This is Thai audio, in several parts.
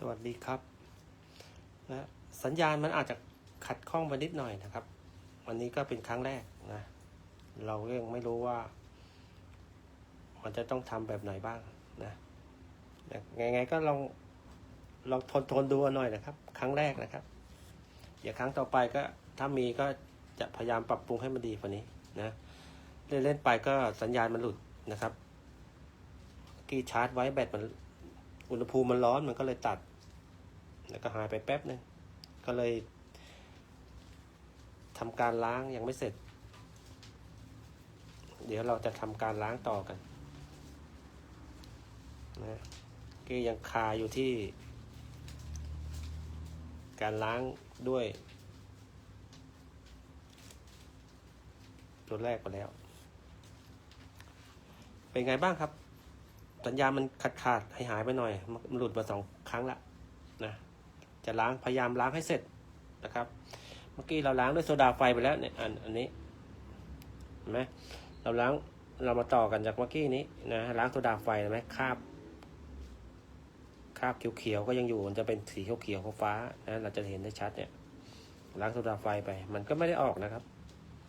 สวัสดีครับนะสัญญาณมันอาจจะขัดข้องไปนิดหน่อยนะครับ วันนี้ก็เป็นครั้งแรกนะ เรายังไม่รู้ว่า มันจะต้องทำแบบไหนบ้างนะนะไงๆก็ลองลองทนทนดูหน่อยนะครับ ครั้งแรกนะครับอย่าครั้งต่อไปก็ถ้ามีก็จะพยายามปรับปรุงให้มันดีกว่านี้นะเล่นเล่นๆไปก็สัญญาณมันหลุดนะครับ กี่ชาร์จไว้แบตมัน อุณหภูมิมันร้อนมันก็เลยตัด แล้วก็หายไปแป๊บนึงก็เลยทำการล้างยังไม่เสร็จ เดี๋ยวเราจะทำการล้างต่อกันนะก็ยังคาอยู่ที่ การล้างด้วย ตัวแรกไปแล้ว เป็นไงบ้างครับ สัญญาณมันขาดขาดหายหายไปหน่อย มันหลุดมาสองครั้งละนะจะล้างพยายามล้างให้เสร็จนะครับ เมื่อกี้เราล้างด้วยโซดาไฟไปแล้วเนี่ยอันอันนี้เห็นไหมเราล้างเรามาต่อกันจากเมื่อกี้นี้นะล้างโซดาไฟเห็นไหมคราบคราบเขียวๆก็ยังอยู่มันจะเป็นสีเขียวๆฟ้านะเราจะเห็นได้ชัดเนี่ยล้างโซดาไฟไป มันก็ไม่ได้ออกนะครับ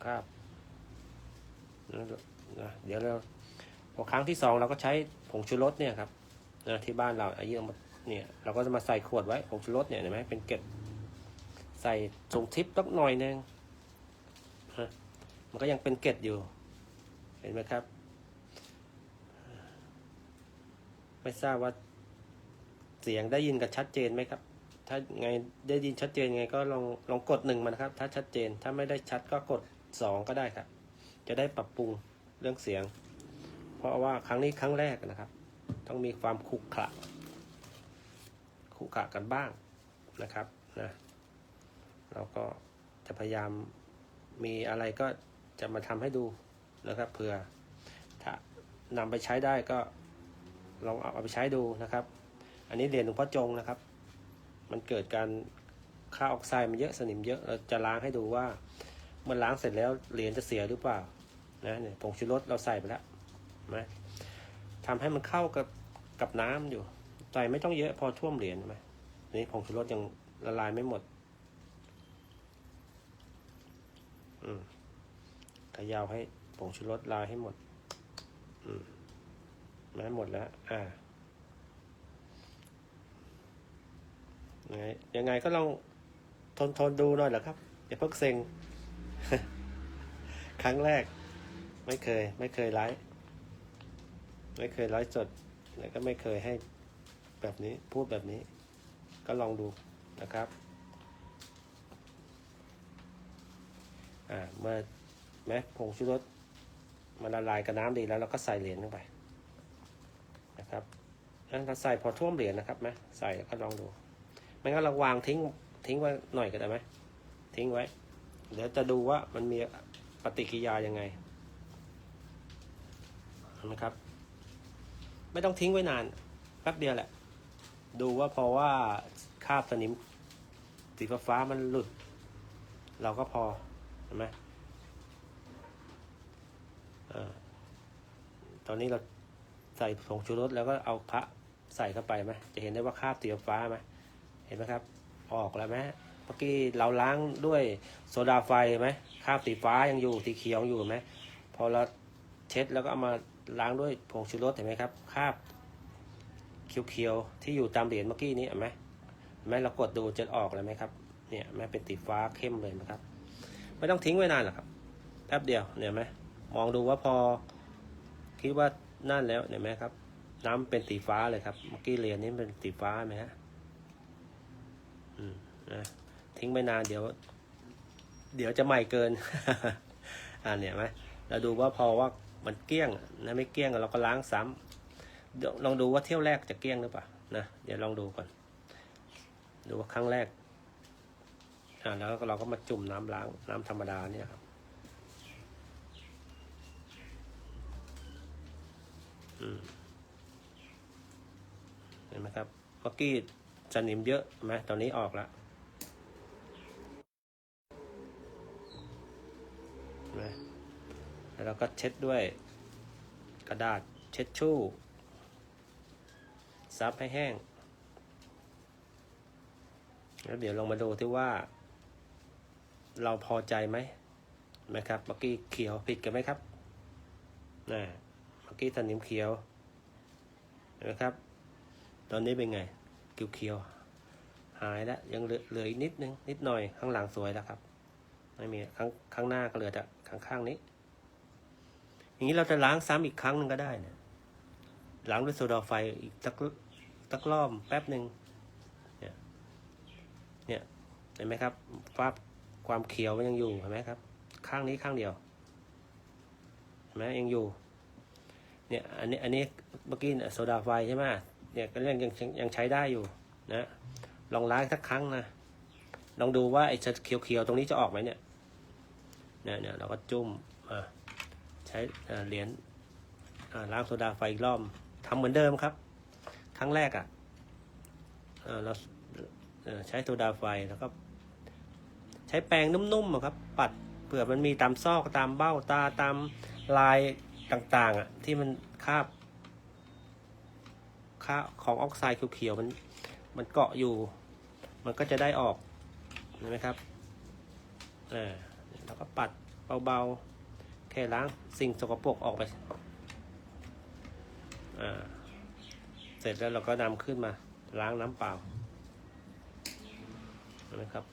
คราบนะเดี๋ยวเรา พอครั้งที่สองเราก็ใช้ผงชูรสเนี่ยครับนะที่บ้านเราอายุมาเนี่ยเราก็จะมาใส่ขวดไว้ผงชูรสเนี่ยเห็นไหมเป็นเกล็ดใส่ส่งทิปสักหน่อยหนึงมันก็ยังเป็นเกล็ดอยู่ เห็นไหมครับ ไม่ทราบว่าเสียงได้ยินกันชัดเจนไหมครับ ถ้าไงได้ยินชัดเจนไงก็ลองลองกดหนึ่งมานะครับ ถ้าชัดเจนถ้าไม่ได้ชัดก็กดสองก็ได้ครับ จะได้ปรับปรุงเรื่องเสียง เพราะว่าครั้งนี้ครั้งแรกนะครับ ต้องมีความขรุขระขรุขระกันบ้างนะครับนะเราก็จะพยายามมีอะไรก็จะมาทำให้ดูนะครับเผื่อถ้านำไปใช้ได้ก็ลองเอาไปใช้ดูนะครับ อันนี้เหรียญหลวงพ่อจงนะครับ มันเกิดการค่าออกไซด์มันเยอะสนิมเยอะเราจะล้างให้ดูว่า เมื่อล้างเสร็จแล้วเหรียญจะเสียหรือเปล่านะเนี่ยผงชูรสเราใส่ไปแล้ว ไหมทำให้มันเข้ากับกับน้ำอยู่ใส่ไม่ต้องเยอะพอท่วมเหรียญไหมนี่ผงชูรสยังละลายไม่หมด อืมขยาวให้ผงชูรสลายให้หมด อืมไม่หมดแล้ว อ่ายังไงยังไงก็ลองทนทนดูหน่อยแหละครับ อย่าเพิ่งเซ็ง ครั้งแรก ไม่เคย ไม่เคยไลฟ์ ไม่เคยไลฟ์สด แล้วก็ไม่เคยให้แบบนี้พูดแบบนี้ ก็ลองดูนะครับอ่าเมื่อแม้ผงชูรสมันละลายกับน้ำดีแล้วเราก็ใส่เหรียญลงไปนะครับนั้นเราใส่พอท่วมเหรียญนะครับไหมใส่แล้วก็ลองดูไม่งั้นเราวางทิ้งทิ้งไว้หน่อยก็ได้ไหมทิ้งไว้ เดี๋ยวจะดูว่ามันมีปฏิกิริยายังไงนะครับ ไม่ต้องทิ้งไว้นานแป๊บเดียวแหละ ดูว่าพราะว่าคาบสนิมสีฟ้ามันหลุด เราก็พอเห็นไหมอาตอนนี้เราใส่ผงชูรสแล้วก็เอาพระใส่เข้าไปไหมจะเห็นได้ว่าคราบสีฟ้าไหมเห็นไหมครับ ออกแล้วไหมเมื่อกี้เราล้างด้วยโซดาไฟไหมคราบสีฟ้ายังอยู่สีเขียวอยู่ไหมพอเราเช็ดแล้วก็เอามา ล้างด้วยผงชูรสเห็นไหมครับคราบเขียวๆที่อยู่ตามเหรียญเมื่อกี้นี้เห็นไหมเห็นไหมเรากดดูจะออกเลยไหมครับ เนี่ยแม้เป็นสีฟ้าเข้มเลยนะครับ ไม่ต้องทิ้งไว้นานหรอกครับแป๊บเดียวเนี่ยไหมมองดูว่าพอคิดว่านั่นแล้วเห็นไหมครับ น้ำเป็นสีฟ้าเลยครับ เมื่อกี้เหรียญนี้เป็นสีฟ้าไหมฮะอืมนะทิ้งไม่นานเดี๋ยว เดี๋ยวจะใหม่เกิน อ่าเนี่ยไหมเราดูว่าพอว่า มันเกลี้ยงนะไม่เกลี้ยงเราก็ล้างซ้ำเดี๋ยวลองดูว่าเที่ยวแรกจะเกลี้ยงหรือเปล่านะเดี๋ยวลองดูก่อน ดูว่าครั้งแรกอ่าแล้วเราก็มาจุ่มน้ำล้างน้ำธรรมดาเนี่ยครับอืมเห็นไหมครับเมื่อกี้สนิมเยอะไหมตอนนี้ออกแล้วเห็นไหม แล้วเราก็เช็ดด้วยกระดาษเช็ดชู่ ซับให้แห้ง แล้วเดี๋ยวลองมาดูที่ว่า เราพอใจไหมนะครับเมื่อกี้เขียวผิดกันไหมครับนะเมื่อกี้สนิมเขียวนะครับ ตอนนี้เป็นไงเขียวเขียวหายแล้วยังเหลือเหลืออีกนิดนึงนิดหน่อยข้างหลังสวยแล้วครับไม่มีข้างข้างหน้าก็เหลือแต่ข้างข้างนี้ อย่างนี้เราจะล้างซ้ำอีกครั้งหนึ่งก็ได้นะล้างด้วยโซดาไฟอีกสักสักรอบแป๊บหนึ่งเนี่ยเนี่ยเห็นไหมครับฟ้าความเขียวมันยังอยู่เห็นไหมครับ ข้างนี้ข้างเดียวเห็นไหมยังอยู่ เนี่ยอันนี้อันนี้เมื่อกี้เนี่ยโซดาไฟใช่ไหมเนี่ยก็ยังยังยังยังใช้ได้อยู่นะลองล้างสักครั้งนะลองดูว่าไอ้เขียวเขียวๆตรงนี้จะออกไหมเนี่ยเนี่ยเนี่ยเราก็จุ่มอ่า ใช้เหรียญล้างโซดาไฟอีกรอบทำเหมือนเดิมครับ ครั้งแรกอะเอ่อเราใช้โซดาไฟแล้วก็ใช้แปรงนุ่มๆครับ ปัดเผื่อมันมีตามซอกตามเบ้าตาตามลายต่างๆอะที่มันคาบค่าของออกไซด์เขียวๆมันมันเกาะอยู่ มันก็จะได้ออกเห็นไหมครับอ่าแล้วก็ปัดเบาๆ ค่ล้างสิ่งสกปรกออกไป อ่า เสร็จแล้วเราก็นำขึ้นมา ล้างน้ำเปล่านไหมครับ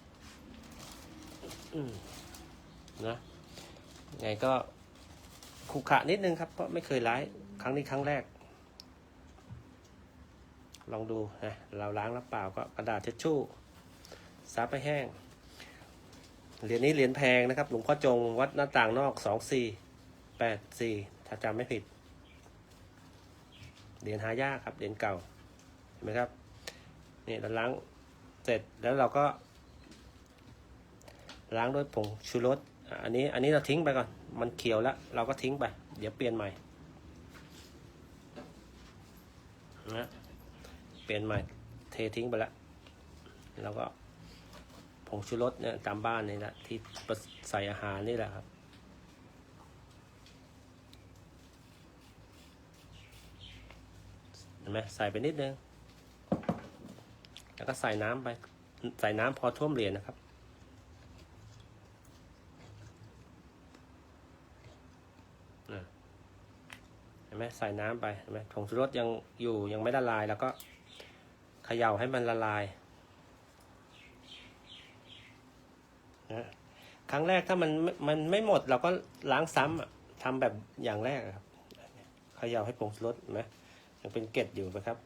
นะไงก็ขุขะนิดนึงครับ เพราะไม่เคยล้างครั้งนี้ครั้งแรก ลองดูนะเราล้างน้ำเปล่าก็กระดาษเช็ดชู่ซับไปแห้ง เหรียญนี้เหรียญแพงนะครับ หลวงพ่อจงวัดหน้าต่างนอกสองสี่แปดสี่ถ้าจำไม่ผิด เหรียญหายากครับ เหรียญเก่า เห็นไหมครับนี่เราล้างเสร็จแล้วเราก็ ล้างด้วยผงชูรสอะอันนี้อันนี้เราทิ้งไปก่อน มันเขียวแล้ว เราก็ทิ้งไป เดี๋ยวเปลี่ยนใหม่นะเปลี่ยนใหม่ เททิ้งไปแล้วแล้วก็ ผงชูรสเนี่ยตามบ้านนี่แหละที่ใส่อาหารนี่แหละครับ เห็นไหมใส่ไปนิดนึง แล้วก็ใส่น้ำไป ใส่น้ำพอท่วมเหรียญนะครับเห็นไหมใส่น้ำไปเห็นไหมผงชูรสยังอยู่ยังไม่ละลายแล้วก็เขย่าให้มันละลาย นะครั้งแรกถ้ามันมันไม่หมดเราก็ล้างซ้ำอะทำแบบอย่างแรกครับเขย่าให้ผงชูรสเห็นไหมยังเป็นเกล็ดอยู่นะครับ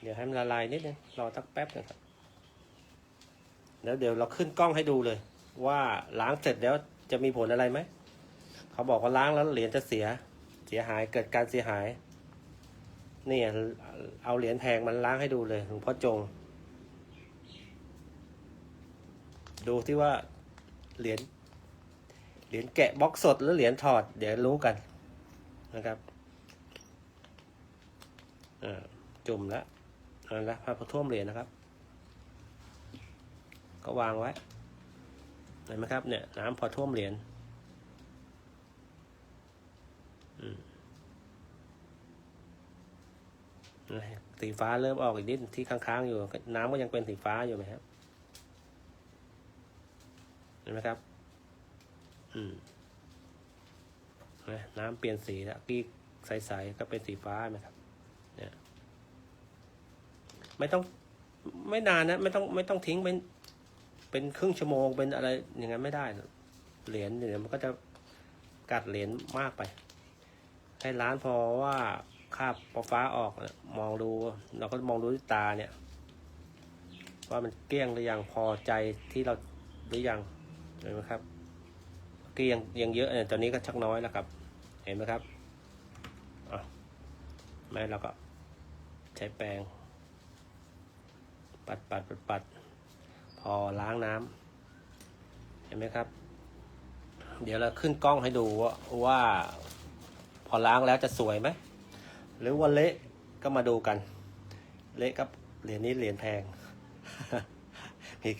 เดี๋ยวให้มันละลายนิดนึงรอสักแป๊บนึงครับ แล้วเดี๋ยวเราขึ้นกล้องให้ดูเลย ว่าล้างเสร็จแล้วจะมีผลอะไรไหมเขาบอกว่าล้างแล้วเหรียญจะเสียเสียหายเกิดการเสียหายนี่เอาเหรียญแพงมันล้างให้ดูเลยหลวงพ่อจง ดูที่ว่าเหรียญเหรียญแกะบล็อกสดหรือเหรียญถอด เดี๋ยวรู้กันนะครับจุ่มแล้วนั่นละพระพุทท่วมเหรียญนะครับ ก็วางไว้เห็นไหมครับเนี่ยน้ำพอท่วมเหรียญสีฟ้าเริ่มออกอีกนิดที่ค้างๆอยู่ น้ำก็ยังเป็นสีฟ้าอยู่ไหมครับ เห็นไหมครับ อืมนะน้ำเปลี่ยนสีแล้วกี้ใสๆก็เป็นสีฟ้าไหมครับ เนี่ย ไม่ต้องไม่นานนะ ไม่ต้องไม่ต้องทิ้งเป็น เป็นครึ่งชั่วโมงเป็นอะไรอย่างนั้นไม่ได้นะเหรียญเดี๋ยวมันก็จะกัดเหรียญมากไป ให้ร้านพอว่าคาบฟ้าออกมองดู เราก็มองดูด้วยตาเนี่ย ว่ามันเกลี้ยงหรือยังพอใจที่เราหรือยัง เห็นไหมครับกี้ยังยังเยอะเนี่ยตอนนี้ก็ชักน้อยแล้วครับ เห็นไหมครับอะแม่เราก็ใช้แปรงปัดปัดปัดปัดพอล้างน้ำเห็นไหมครับ เดี๋ยวเราขึ้นกล้องให้ดูว่าว่า พอล้างแล้วจะสวยไหมหรือว่าเละก็มาดูกัน เละกับเหรียญนี้เหรียญแพงมี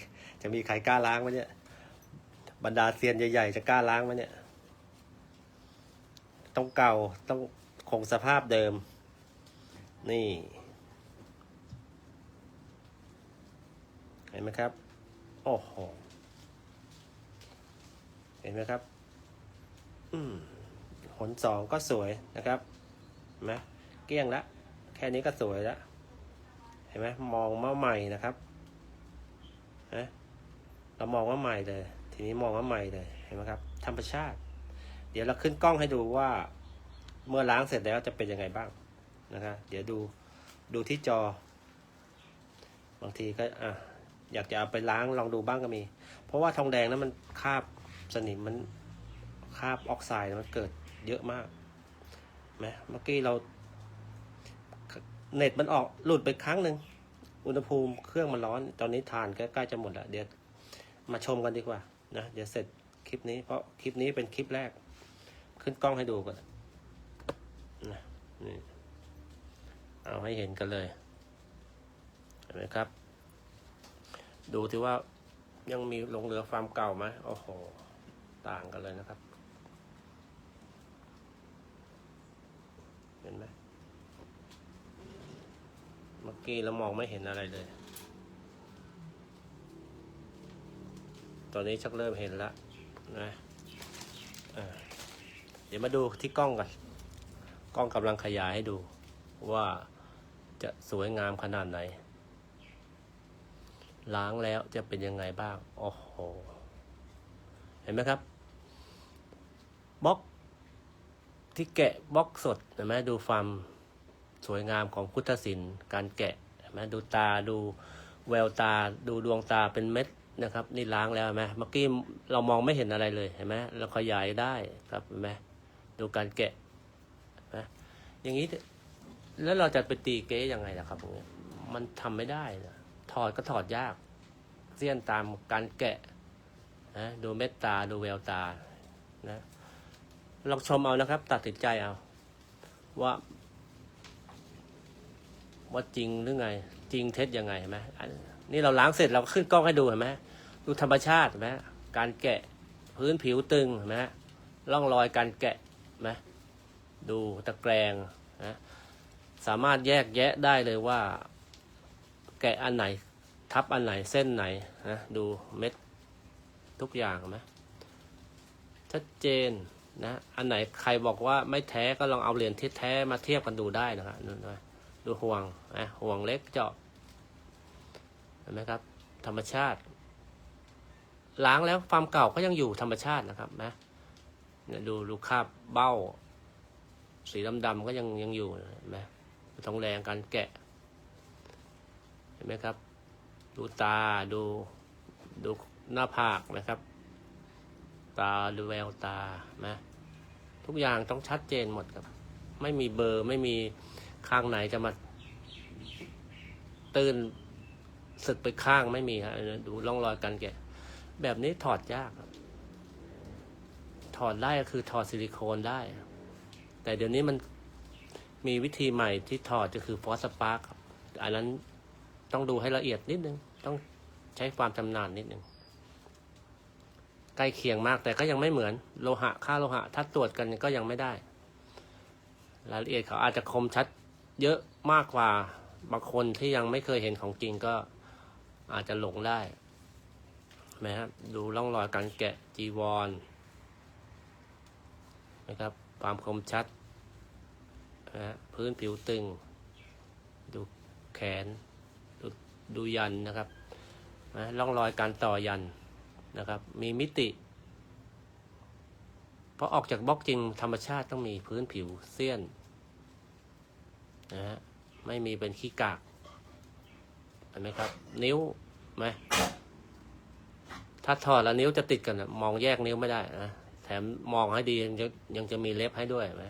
จะมีใครกล้าล้างไหมเนี่ย บรรดาเซียนใหญ่ๆ จะกล้าล้างไหมเนี่ย ต้องเก่าต้องคงสภาพเดิม นี่ เห็นไหมครับ โอ้โห เห็นไหมครับ อืมหนสองก็สวยนะครับเห็นไหมเกลี้ยงละ แค่นี้ก็สวยละ เห็นไหมมองมาใหม่นะครับนะเรามองว่าใหม่เลย นี้มองว่าใหม่เลยเห็นไหมครับ ธรรมชาติ เดี๋ยวเราขึ้นกล้องให้ดูว่า เมื่อล้างเสร็จแล้วจะเป็นยังไงบ้างนะครับเดี๋ยวดูดูที่จอ บางทีก็อะอยากจะเอาไปล้างลองดูบ้างก็มี เพราะว่าทองแดงนั้นมันคาบสนิมมันคาบออกไซด์มันเกิดเยอะมากไหมเมื่อกี้เราเน็ตมันออกหลุดไปครั้งหนึ่งอุณหภูมิเครื่องมันร้อน ตอนนี้ทานก็ใกล้จะหมดแล้วเดี๋ยวมาชมกันดีกว่า นะเดี๋ยวเสร็จคลิปนี้เพราะคลิปนี้เป็นคลิปแรก ขึ้นกล้องให้ดูก่อนนะนี่เอาให้เห็นกันเลยเห็นไหมครับ ดูที่ว่ายังมีหลงเหลือฟาร์มเก่าไหมโอ้โห ต่างกันเลยนะครับ เห็นไหมเมื่อกี้เรามองไม่เห็นอะไรเลย ตอนนี้ชักเริ่มเห็นแล้วนะเดี๋ยวมาดูที่กล้องกัน กล้องกำลังขยายให้ดู ว่าจะสวยงามขนาดไหน ล้างแล้วจะเป็นยังไงบ้าง โอ้โห เห็นไหมครับบล็อก ที่แกะบล็อกสดเห็นไหมดูความสวยงามของพุทธศิลป์การแกะเห็นไหมดูตาดูแววตาดูดวงตาเป็นเม็ด นะครับ นี่ล้างแล้วไหมเมื่อกี้เรามองไม่เห็นอะไรเลยเห็นไหมเราขยายได้ครับเห็นไหมดูการแกะนไหมอย่างนี้ แล้วเราจะไปตีเก๊ยังไงล่ะครับมันทำไม่ได้นะถอดก็ถอดยากเสี้ยนตามการแกะนะดูเม็ดตาดูแววตานะลองชมเอานะครับ ตัดสินใจเอา ว่าว่าจริงหรือไง จริงเท็จยังไงเห็นไหม นี่เราล้างเสร็จเราก็ขึ้นกล้องให้ดูเห็นไหมดูธรรมชาติเห็นไหมการแกะพื้นผิวตึงเห็นไหมร่องรอยการแกะไหมดูตะแกรงนะสามารถแยกแยะได้เลยว่า แกะอันไหน ทับอันไหนเส้นไหนนะดูเม็ดทุกอย่างเห็นไหมชัดเจนนะอันไหนใครบอกว่าไม่แท้ก็ลองเอาเหรียญที่แท้มาเทียบกันดูได้นะครับดูห่วงนะห่วงเล็กเจาะ ไหมครับ ธรรมชาติ ล้างแล้วความเก่าก็ยังอยู่ธรรมชาตินะครับนะดูดูคราบเบ้า สีดำๆก็ยังยังอยู่เห็นไหมทองแรงการแกะ เห็นไหมครับ ดูตาดูดูหน้าผากนะครับ ตาดูแววตานะทุกอย่างต้องชัดเจนหมดครับ ไม่มีเบอร์ไม่มีข้างไหนจะมา ตื่น สึกไปข้างไม่มีครับดูร่องรอยการแกะ แบบนี้ถอดยากครับ ถอดได้ก็คือถอดซิลิโคนได้ แต่เดี๋ยวนี้มันมีวิธีใหม่ที่ถอดก็คือฟอสสปาร์ครับอันนั้นต้องดูให้ละเอียดนิดนึง ต้องใช้ความชำนาญนิดนึง ใกล้เคียงมากแต่ก็ยังไม่เหมือน โลหะค่าโลหะ ถ้าตรวจกันก็ยังไม่ได้ รายละเอียดเขาอาจจะคมชัดเยอะมากกว่าบางคนที่ยังไม่เคยเห็นของจริงก็ อาจจะหลงได้ไหมครับดูร่องรอยการแกะจีวรนะครับ ความคมชัดนะฮะพื้นผิวตึง ดูแขน ดูดูยันนะครับนะร่องรอยการต่อยันนะครับ มีมิติเพราะออกจากบล็อกจริงธรรมชาติต้องมีพื้นผิวเสี้ยนนะฮะไม่มีเป็นขี้กาก เห็นไหมครับ นิ้วไหมถ้าถอดแล้วนิ้วจะติดกันนะมองแยกนิ้วไม่ได้นะแถมมองให้ดียังจะยังจะมีเล็บให้ด้วยไหม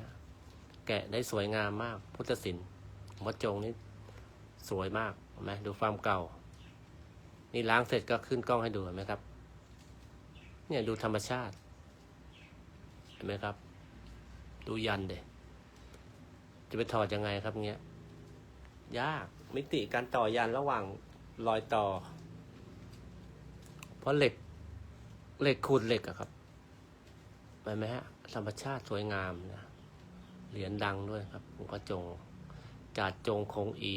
แกะได้สวยงามมาก พุทธศิลป์วัดจงนี่สวยมากเห็นไหมดูความเก่า นี่ล้างเสร็จก็ขึ้นกล้องให้ดูเห็นไหมครับ เนี่ยดูธรรมชาติเห็นไหมครับ ดูยันเดจะไปถอดยังไงครับเงี้ย ยาก มิติการต่อยันระหว่างรอยต่อ เพราะเหล็ก เหล็กขูดเหล็กอะครับเห็นไหมฮะ ธรรมชาติสวยงามนะเหรียญดังด้วยครับหลวงพ่อจงจาดจงคงอี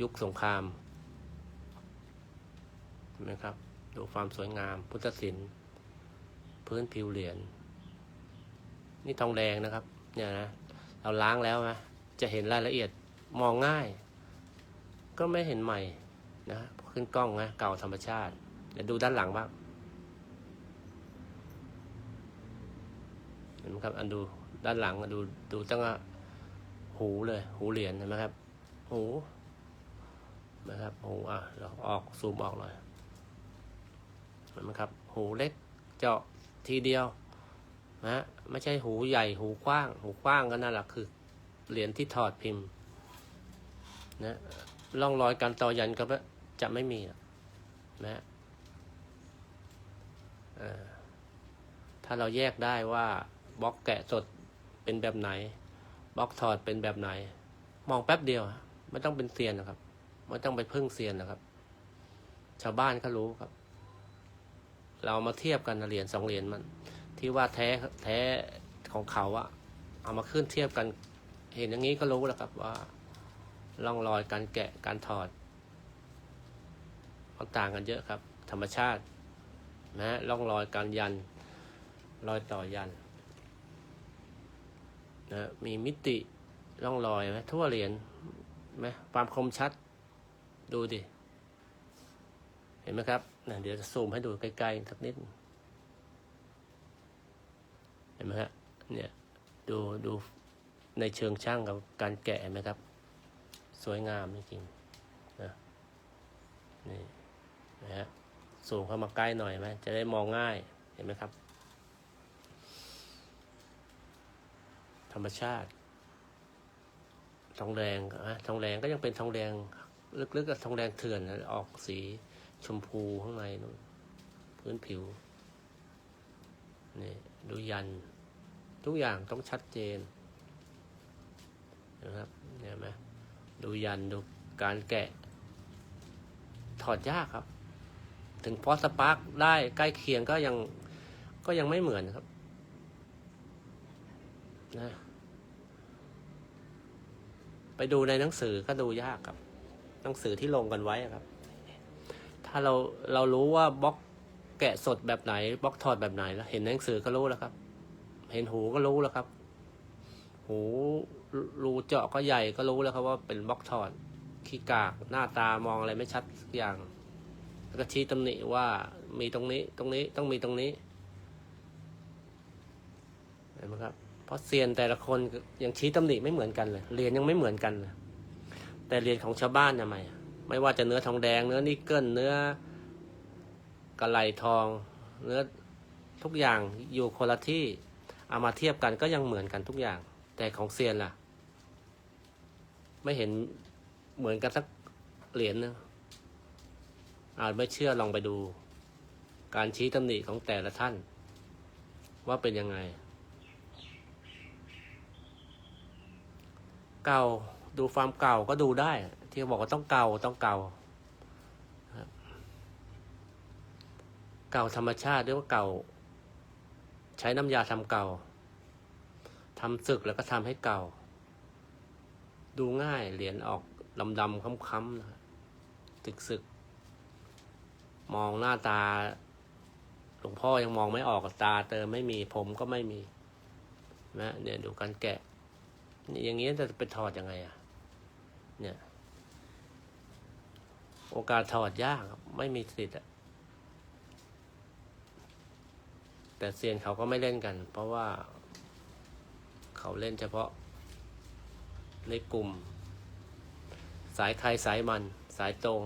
ยุคสงครามเห็นไหมครับ ดูความสวยงามพุทธศิลป์พื้นผิวเหรียญนี่ทองแดงนะครับ เนี่ยนะ เราล้างแล้วนะจะเห็นรายละเอียดมองง่าย ก็ไม่เห็นใหม่นะขึ้นกล้องนะเก่าธรรมชาติเดี๋ยวดูด้านหลังบ้างเห็นไหมครับ อันดูด้านหลังดูดูตั้งหูเลย หูเหรียญเห็นไหมครับ หูนะครับหูอะเราออกซูมออกหน่อยเห็นไหมครับ หูเล็กเจาะทีเดียว นะไม่ใช่หูใหญ่หูกว้าง หูกว้างก็นั่นแหละคือเหรียญที่ถอดพิมพ์นะร่องรอยการต่อยันก็จะไม่มีนะถ้าเราแยกได้ว่าบล็อกแกะสดเป็นแบบไหนบล็อกถอดเป็นแบบไหน มองแป๊บเดียว ไม่ต้องเป็นเซียนนะครับ ไม่ต้องไปพึ่งเซียนนะครับ ชาวบ้านก็รู้ครับ เรามาเทียบกันเหรียญสองเหรียญมัน ที่ว่าแท้แท้ของเขาอะเอามาขึ้นเทียบกัน เห็นอย่างนี้ก็รู้แล้วครับว่าร่องรอยการแกะการถอดมันต่างกันเยอะครับ ธรรมชาตินะร่องรอยการยัน รอยต่อยันนะมีมิติร่องรอยไหมทั่วเหรียญไหมความคมชัดดูดิ เห็นไหมครับนะเดี๋ยวจะซูมให้ดูใกลๆสักนิด ห็นไหมฮะเนี่ยดูดูในเชิงช่างกับการแกะเห็นไหมครับ สวยงามจริงๆนะนี่นะฮะสูงเข้ามาใกล้หน่อยไหมจะได้มองง่ายเห็นไหมครับ ธรรมชาติ ทองแดงนะทองแดงก็ยังเป็นทองแดงลึกๆกับทองแดงเถื่อนออกสีชมพูข้างในนู้นพื้นผิวนี่ดูยัน ทุกอย่างต้องชัดเจนนะครับเห็นไหมดูยันดูการแกะ ถอดยากครับ ถึงพอสปาร์กได้ใกล้เคียงก็ยังก็ยังไม่เหมือนครับนะไปดูในหนังสือก็ดูยากครับ หนังสือที่ลงกันไว้ครับ ถ้าเราเรารู้ว่าบล็อกแกะสดแบบไหนบล็อกถอดแบบไหนแล้วเห็นหนังสือก็รู้แล้วครับ เห็นหูก็รู้แล้วครับ หูรูเจาะก็ใหญ่ก็รู้แล้วครับว่าเป็นบล็อกถอดขี้กากหน้าตามองอะไรไม่ชัดสักอย่าง แล้วก็ชี้ตำหนิว่ามีตรงนี้ตรงนี้ต้องมีตรงนี้เห็นไหมครับ เพราะเซียนแต่ละคนยังชี้ตำหนิไม่เหมือนกันเลยเรียนยังไม่เหมือนกันเลยแต่เรียนของชาวบ้านทำไมไม่ว่าจะเนื้อทองแดง เนื้อนิกเกิลเนื้อกระไหลทอง เนื้อทุกอย่างอยู่คนละที่ เอามาเทียบกันก็ยังเหมือนกันทุกอย่าง แต่ของเซียนล่ะ ไม่เห็นเหมือนกันสักเหรียญนึงอาจไม่เชื่อลองไปดู การชี้ตำหนิของแต่ละท่าน ว่าเป็นยังไง เก่าดูความเก่าก็ดูได้ ที่บอกว่าต้องเก่าต้องเก่าเก่าธรรมชาติหรือว่าเก่า ใช้น้ำยาทำเก่าทำศึกแล้วก็ทำให้เก่า ดูง่ายเหรียญออกดำดำๆค้ำๆนะครับตึกศึก มองหน้าตาหลวงพ่อยังมองไม่ออกตาเติมไม่มีผมก็ไม่มีนะเนี่ยดูการแกะนี่อย่างนี้จะไปถอดยังไงอะ เนี่ย โอกาสถอดยากครับไม่มีสิทธิ์อะ แต่เซียนเขาก็ไม่เล่นกัน เพราะว่า เขาเล่นเฉพาะ ในกลุ่ม สายใครสายมัน สายตรง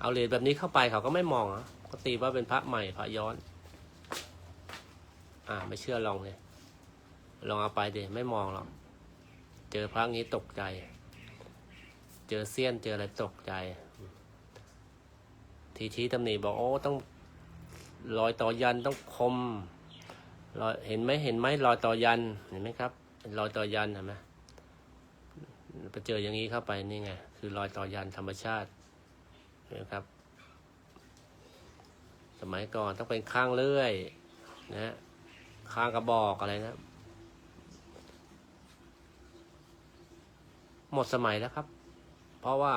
เอาเหรียญแบบนี้เข้าไปเขาก็ไม่มองอะเขาตีว่าเป็นพระใหม่พระย้อน อ่า ไม่เชื่อลองเลยลองเอาไปดิไม่มองหรอกเจอพระงี้ตกใจ เจอเสี้ยนเจออะไรตกใจ ทีชี้ตำหนิบอกโอ้ต้อง รอยต่อยันต้องคมรอยเห็นไหมเห็นไหมรอยต่อยันเห็นไหมครับรอยต่อยันเห็นไหมไปเจออย่างนี้เข้าไปนี่ไงคือรอยต่อยันธรรมชาตินไหมครับ สมัยก่อนต้องเป็นข้างเลื่อยนะฮะข้างกระบอกอะไรนะ หมดสมัยแล้วครับ เพราะว่า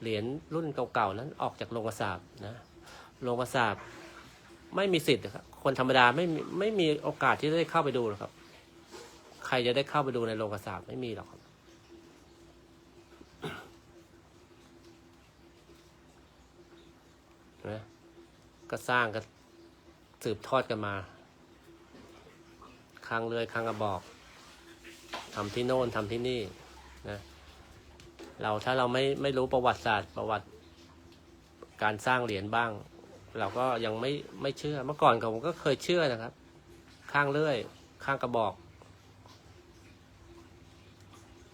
เหรียญรุ่นเก่าๆนั้นออกจากโรงกระสาบนะโรงกระสาบ ไม่มีสิทธิ์ครับคนธรรมดาไม่ไม่มีโอกาสที่จะได้เข้าไปดูหรอกครับ ใครจะได้เข้าไปดูในโรงกระสาบไม่มีหรอกครับนะก็สร้างก็สืบทอดกันมาครั้งเรือยครั้งกระบอกทำที่โน่นทำที่นี่นะเราถ้าเราไม่ไม่รู้ประวัติศาสตร์ประวัติการสร้างเหรียญบ้าง เราก็ยังไม่ไม่เชื่อ เมื่อก่อนผมก็เคยเชื่อนะครับ ข้างเลื่อย ข้างกระบอก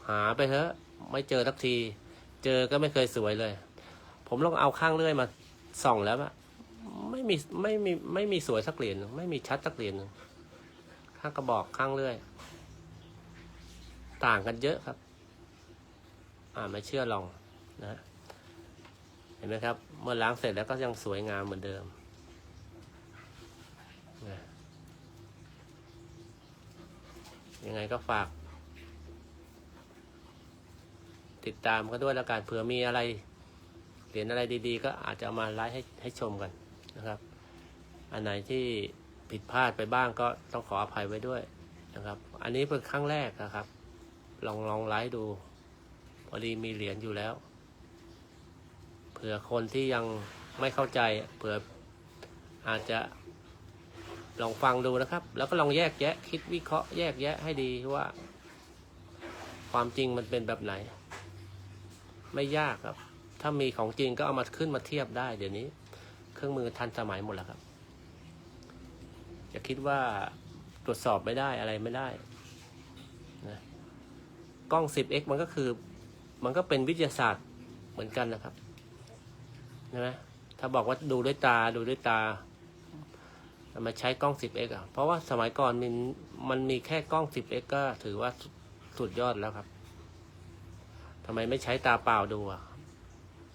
หาไปเถอะ ไม่เจอสักที เจอก็ไม่เคยสวยเลย ผมลองเอาข้างเลื่อยมาส่องแล้วอะไม่มีไม่มีไม่มีสวยสักเหรียญไม่มีชัดสักเหรียญข้างกระบอกข้างเลื่อย ต่างกันเยอะครับ อ่าไม่เชื่อลองนะ ห็นไหมครับ เมื่อล้างเสร็จแล้วก็ยังสวยงามเหมือนเดิมยังไงก็ฝาก ติดตามก็ด้วยแล้วกันเผื่อมีอะไรเหรียญอะไรดีๆ ก็อาจจะเอามาไลฟ์ให้ให้ชมกันนะครับ อันไหนที่ผิดพลาดไปบ้างก็ต้องขออภัยไว้ด้วยนะครับ อันนี้เป็นครั้งแรกนะครับ ลองลองไลฟ์ดู พอดีมีเหรียญอยู่แล้ว เผื่อคนที่ยังไม่เข้าใจเผื่ออาจจะลองฟังดูนะครับ แล้วก็ลองแยกแยะ คิดวิเคราะห์แยกแยะให้ดีว่า ความจริงมันเป็นแบบไหน ไม่ยากครับ ถ้ามีของจริงก็เอามาขึ้นมาเทียบได้ เดี๋ยวนี้ เครื่องมือทันสมัยหมดแล้วครับอย่าคิดว่าตรวจสอบไม่ได้อะไรไม่ได้นะกล้อง 10x มันก็คือ มันก็เป็นวิทยาศาสตร์เหมือนกันนะครับ ช่ไหมถ้าบอกว่าดูด้วยตาดูด้วยตามาใช้กล้อง 10x อะ เพราะว่าสมัยก่อนมันมันมีแค่กล้อง 10x ก็ถือว่าสุดยอดแล้วครับทำไมไม่ใช้ตาเปล่าดูอะ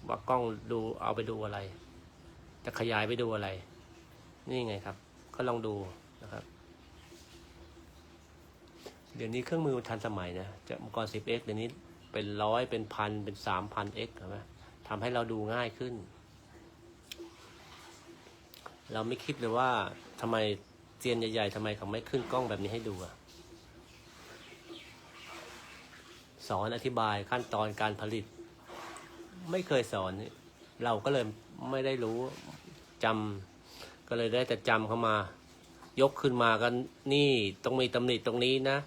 ว่ากล้องดูเอาไปดูอะไร จะขยายไปดูอะไร นี่ไงครับ ก็ลองดูนะครับ เดี๋ยวนี้เครื่องมือทันสมัยนะจะอุปกร 10x เดี๋ยวนี้เป็นร้อยเป็นพันเป็นสามพัน x เห็นไหมทำให้เราดูง่ายขึ้น เราไม่คิดเลยว่าทำไมเซียนใหญ่ๆทำไมเขาไม่ขึ้นกล้องแบบนี้ให้ดูอะสอนอธิบายขั้นตอนการผลิต ไม่เคยสอน เราก็เลยไม่ได้รู้จำก็เลยได้แต่จำเข้ามา ยกขึ้นมากันนี่ต้องมีตำหนิตรงนี้นะ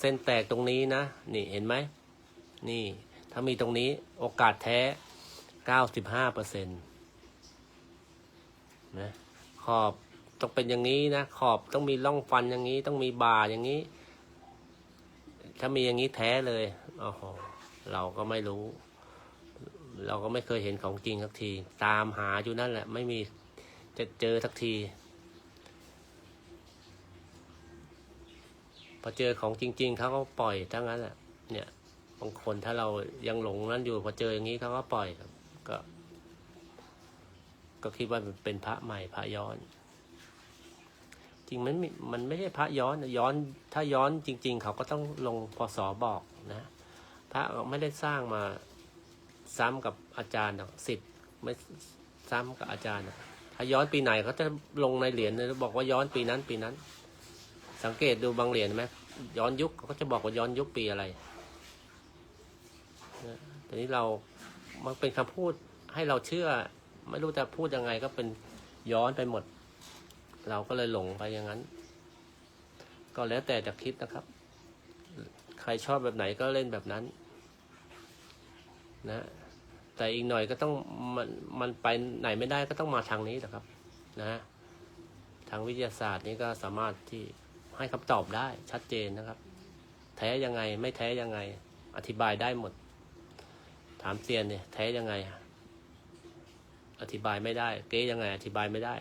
เส้นแตกตรงนี้นะ นี่เห็นไหม นี่ ถ้ามีตรงนี้โอกาสแท้เก้าสิบห้าเปอร์เซ็นต์ นะขอบต้องเป็นอย่างนี้นะขอบต้องมีร่องฟันอย่างนี้ต้องมีบ่าอย่างนี้ ถ้ามีอย่างนี้แท้เลยโอ้โหเราก็ไม่รู้ เราก็ไม่เคยเห็นของจริงสักที ตามหาอยู่นั่นแหละ ไม่มีจะเจอสักทีพอเจอของจริง ๆเขาก็ปล่อยทั้งนั้นแหละเนี่ยบางคนถ้าเรายังหลงนั้นอยู่พอเจออย่างนี้เขาก็ปล่อยก็ ก็คิดว่าเป็นพระใหม่พระย้อน จริงมันมันไม่ใช่พระย้อนย้อนถ้าย้อนจริง ๆ เขาก็ต้องลงพศบอกนะ พระไม่ได้สร้างมาซ้ำกับอาจารย์หรอกสิทธิ์ไม่ซ้ำกับอาจารย์ถ้าย้อนปีไหนเขาจะลงในเหรียญบอกว่าย้อนปีนั้นปีนั้น สังเกตดูบางเหรียญไหมย้อนยุคเขาก็จะบอกว่าย้อนยุคปีอะไรนะแต่นี้เรามันเป็นคำพูดให้เราเชื่อ ไม่รู้จะพูดยังไงก็เป็นย้อนไปหมด เราก็เลยหลงไปอย่างนั้น ก็แล้วแต่จะคิดนะครับ ใครชอบแบบไหนก็เล่นแบบนั้น นะ แต่อีกหน่อยก็ต้องมันมันไปไหนไม่ได้ก็ต้องมาทางนี้นะครับ นะ ทางวิทยาศาสตร์นี้ก็สามารถที่ให้คำตอบได้ชัดเจนนะครับ แท้ยังไงไม่แท้ยังไง อธิบายได้หมด ถามเซียนเนี่ยแท้ยังไง อธิบายไม่ได้ เก๊ยังไงอธิบายไม่ได้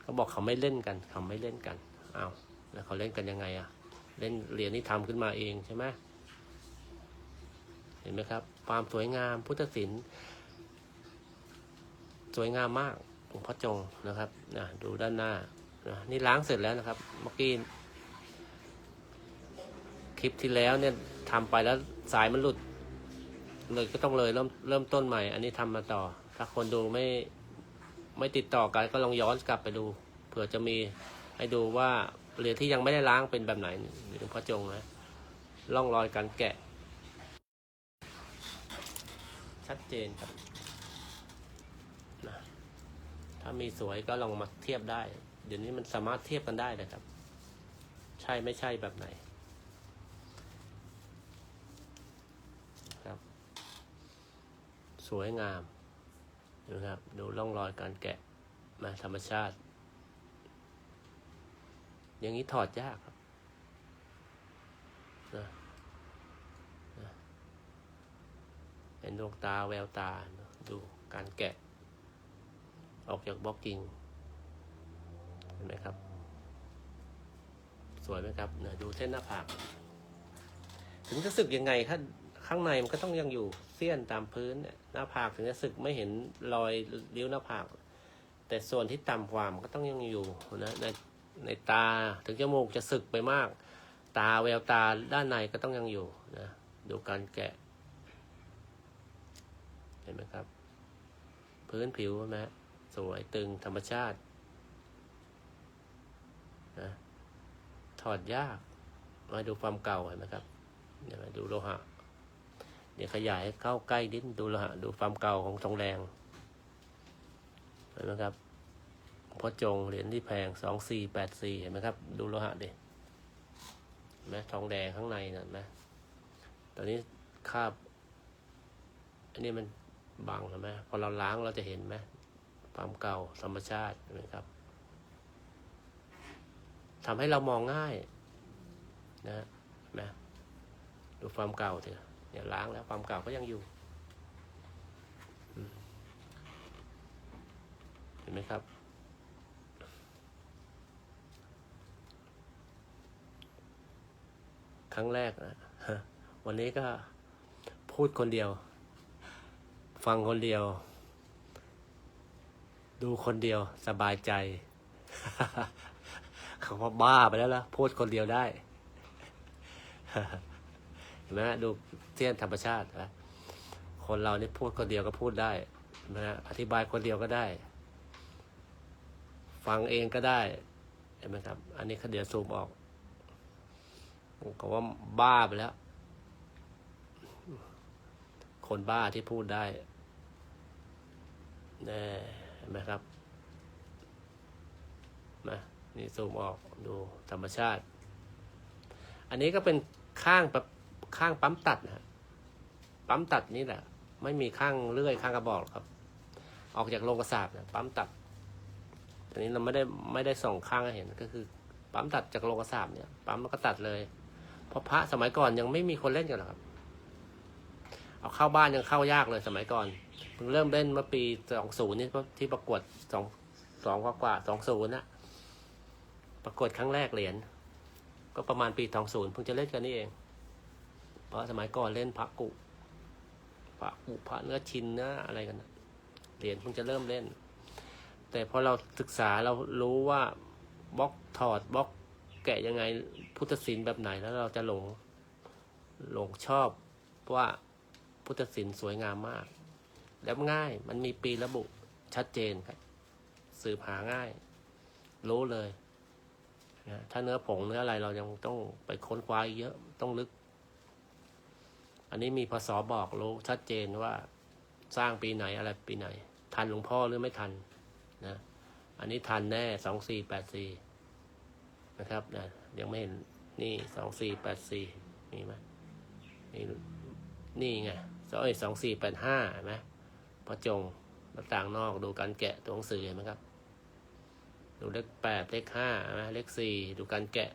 เขาบอกเขาไม่เล่นกันเขาไม่เล่นกันอ้าวแล้วเขาเล่นกันยังไงอะเล่นเหรียญนี่ทำขึ้นมาเองใช่ไหมเห็นไหมครับ ความสวยงามพุทธศิลป์สวยงามมากหลวงพ่อจงนะครับนะดูด้านหน้านะนี่ล้างเสร็จแล้วนะครับ เมื่อกี้คลิปที่แล้วเนี่ยทำไปแล้วสายมันหลุด เลยก็ต้องเลยเริ่มเริ่มต้นใหม่ อันนี้ทำมาต่อ ถ้าคนดูไม่ไม่ติดต่อกันก็ลองย้อนกลับไปดู เผื่อจะมีให้ดูว่าเหรียญที่ยังไม่ได้ล้างเป็นแบบไหนหลวงพ่อจงนะร่องรอยการแกะ ชัดเจนครับนะถ้ามีสวยก็ลองมาเทียบได้ เดี๋ยวนี้มันสามารถเทียบกันได้เลยครับ ใช่ไม่ใช่แบบไหนครับ สวยงาม ดูนะครับ ดูร่องรอยการแกะมาธรรมชาติ อย่างนี้ถอดยากครับนะนะเป็นดวงตาแววตา ดูการแกะ ออกจากบล็อกกิ้งเห็นไหมครับ สวยไหมครับเนี่ยดูเส้นหน้าผาก ถึงจะสึกยังไงข้าง ข้างในมันก็ต้องยังอยู่เสี้ยนตามพื้นเนี่ยหน้าผากถึงจะสึกไม่เห็นรอยริ้วหน้าผาก แต่ส่วนที่ต่ำกว่ามันก็ต้องยังอยู่นะในในตาถึงจมูกจะสึกไปมาก ตาแววตาด้านในก็ต้องยังอยู่นะดูการแกะ เห็นไหมครับ พื้นผิวนะสวยตึงธรรมชาตินะถอดยาก มาดูความเก่าเห็นไหมครับเดี๋ยวมาดูโลหะ เดี๋ยวขยายให้เข้าใกล้นิดดูโลหะดูความเก่าของทองแดงเห็นไหมครับพ่อจงเหรียญที่แพงสองสี่แปดสี่เห็นไหมครับ ดูโลหะดิเห็นไหมทองแดงข้างในนะเห็นไหมตอนนี้คาบอันนี้มันบังเห็นไหมพอเราล้างเราจะเห็นไหมความเก่าธรรมชาติเห็นไหมครับทำให้เรามองง่าย นะเห็นไหมดูความเก่าเถอะ เนี่ยล้างแล้วความเก่าก็ยังอยู่เห็นไหมครับ ครั้งแรกนะวันนี้ก็พูดคนเดียว ฟังคนเดียว ดูคนเดียวสบายใจเขาว่าบ้าไปแล้วล่ะพูดคนเดียวได้ นไหมฮะดูเสี้ยนธรรมชาตินะคนเรานี่พูดคนเดียวก็พูดได้นะฮะอธิบายคนเดียวก็ได้ ฟังเองก็ได้เห็นไหมครับ อันนี้เขเดี๋ยวซูมออกก็ว่าบ้าไปแล้ว คนบ้าที่พูดได้แน่เห็นไหมครับมานี่ซูมออกดูธรรมชาติ อันนี้ก็เป็นข้างแบบ ข้างปั๊มตัดนะปั๊มตัดนี่แหละ ไม่มีข้างเลื่อยข้างกระบอกครับ ออกจากโรงกระสาบเนี่ยปั๊มตัดอันนี้เราไม่ได้ไม่ได้ส่องข้างให้เห็นก็คือ ปั๊มตัดจากโรงกระสาบเนี่ย ปั๊มแล้วก็ตัดเลยเพราะพระสมัยก่อนยังไม่มีคนเล่นกันหรอกครับ เอาเข้าบ้านยังเข้ายากเลยสมัยก่อนเพิ่งเริ่มเล่นเมื่อปีสองศูนย์นี่ที่ประกวดสองสองกว่ากว่าสองศูนย์นะประกวดครั้งแรกเหรียญก็ประมาณปีสองศูนย์เพิ่งจะเล่นกันนี่เอง เพราะสมัยก่อนเล่นพระกุพระกุพระเนื้อชินนื้อะไรกันนะเหรียญเพิ่งจะเริ่มเล่น แต่พอเราศึกษาเรารู้ว่าบล็อกถอดบล็อกแกะยังไงพุทธศิลป์แบบไหนแล้วเราจะหลงหลงชอบว่าพุทธศิลป์สวยงามมาก แล้วง่ายมันมีปีระบุชัดเจนครับ สืบหาง่าย รู้เลยนะถ้าเนื้อผงเนื้ออะไรเรายังต้องไปค้นคว้าอีกเยอะต้องลึก อันนี้มีพศบอกรู้ชัดเจนว่าสร้างปีไหนอะไรปีไหน ทันหลวงพ่อหรือไม่ทันนะ อันนี้ทันแน่สองสี่แปดสี่นะครับนะยังไม่เห็นนี่สองสี่แปดสี่มีไหมนี่นี่ไงสองสองสี่แปดห้าเห็นไหมพระจงหน้าต่างนอกดูการแกะตัวหนังสือเห็นไหมครับ ดูเลขแปดเลขห้าเห็นไหมเลขสี่ดูการแกะ